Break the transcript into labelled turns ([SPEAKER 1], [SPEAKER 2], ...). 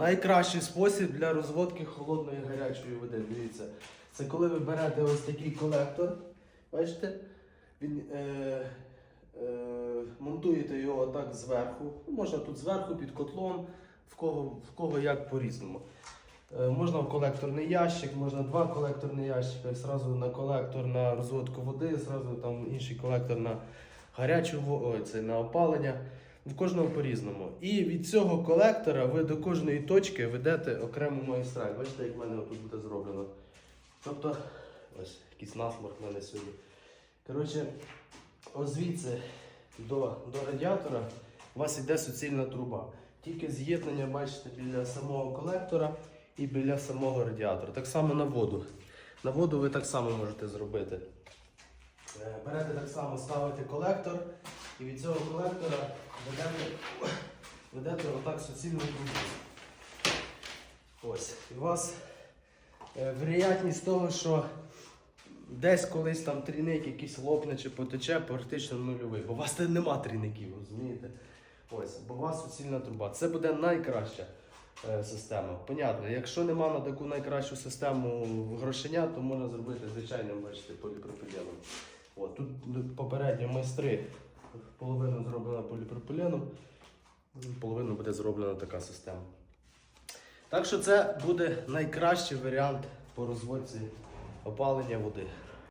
[SPEAKER 1] Найкращий спосіб для розводки холодної гарячої води. Дивіться, це коли ви берете ось такий колектор, бачите, він, е, е, монтуєте його так зверху. Ну, Можна тут зверху під котлом, в кого, в кого як по-різному. Е, Можна в колекторний ящик, можна два колекторні ящики, зразу на колектор на розводку води, зразу там інший колектор на гарячу воду, це на опалення. В кожного по-різному. І від цього колектора ви до кожної точки ведете окрему магістраль. Бачите, як в мене тут буде зроблено. Тобто, ось якийсь насморк в мене сьогодні. Коротше, звідси до, до радіатора у вас йде суцільна труба. Тільки з'єднання, бачите, біля самого колектора і біля самого радіатора. Так само на воду. На воду ви так само можете зробити. Е, Берете так само, ставите колектор і від цього колектора ведете, ведете отак суцільну. Ось. І у вас е, вероятність того, що десь колись там трійник якийсь лопне чи потече, практично нульовий. Бо у вас нема трійників, розумієте? Ось, бо у вас суцільна труба. Це буде найкраща е, система. Понятно, якщо нема на таку найкращу систему грошеня, то можна зробити звичайним, бачите, поліпропиленом. От, тут ну, попередньо майстри половину зроблена поліпропиленом, половина буде зроблена така система. Так що це буде найкращий варіант по розводці опалення води.